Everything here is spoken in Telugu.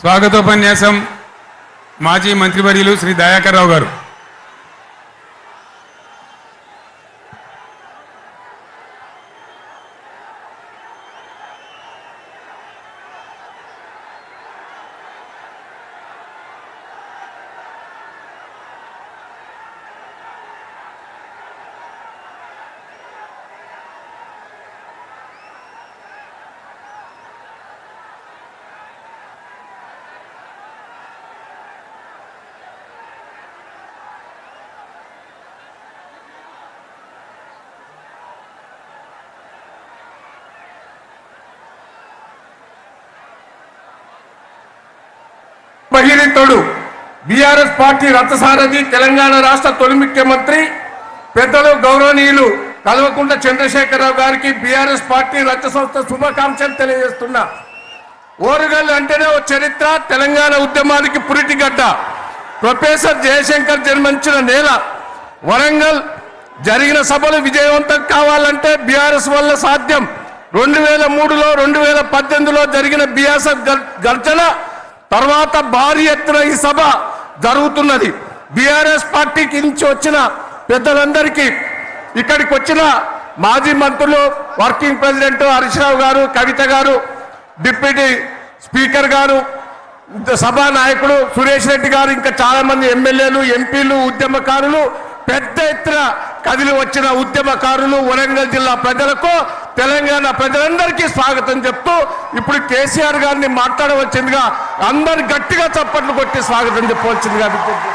స్వాగతోపన్యాసం మాజీ మంత్రివర్యులు శ్రీ దయాకర్ రావు గారు. భగీరథుడు బీఆర్ఎస్ పార్టీ రథసారథి తెలంగాణ రాష్ట్ర తొలి ముఖ్యమంత్రి పెద్దలు గౌరవనీయులు కల్వకుంట్ల చంద్రశేఖరరావు గారికి బీఆర్ఎస్ పార్టీ రథ సంస్థ శుభాకాంక్షలు తెలియజేస్తున్నా. ఓరుగల్లు అంటేనే ఓ చరిత్ర తెలంగాణ ఉద్యమానికి పురిటిగడ్డ. ప్రొఫెసర్ జయశంకర్ జన్మించిన నేల వరంగల్ జరిగిన సభలు విజయవంతం కావాలంటే బీఆర్ఎస్ వల్ల సాధ్యం. రెండు వేల మూడులో రెండు వేల పద్దెనిమిదిలో జరిగిన బీఆర్ఎస్ గర్జన తర్వాత భారీ ఎత్తున ఈ సభ జరుగుతున్నది. బీఆర్ఎస్ పార్టీకి నుంచి వచ్చిన పెద్దలందరికీ ఇక్కడికి వచ్చిన మాజీ మంత్రులు వర్కింగ్ ప్రెసిడెంట్ హరీష్ రావు గారు కవిత గారు డిప్యూటీ స్పీకర్ గారు సభా నాయకుడు సురేష్ రెడ్డి గారు ఇంకా చాలా మంది ఎమ్మెల్యేలు ఎంపీలు ఉద్యమకారులు పెద్ద ఎత్తున కదిలి వచ్చిన ఉద్యమకారులు వరంగల్ జిల్లా ప్రజలకు తెలంగాణ ప్రజలందరికీ స్వాగతం చెప్తూ ఇప్పుడు కేసీఆర్ గారిని మాట్లాడవచ్చిందిగా అందరు గట్టిగా చప్పట్లు కొట్టి స్వాగతం చెప్పవలసిందిగా విజ్ఞప్తి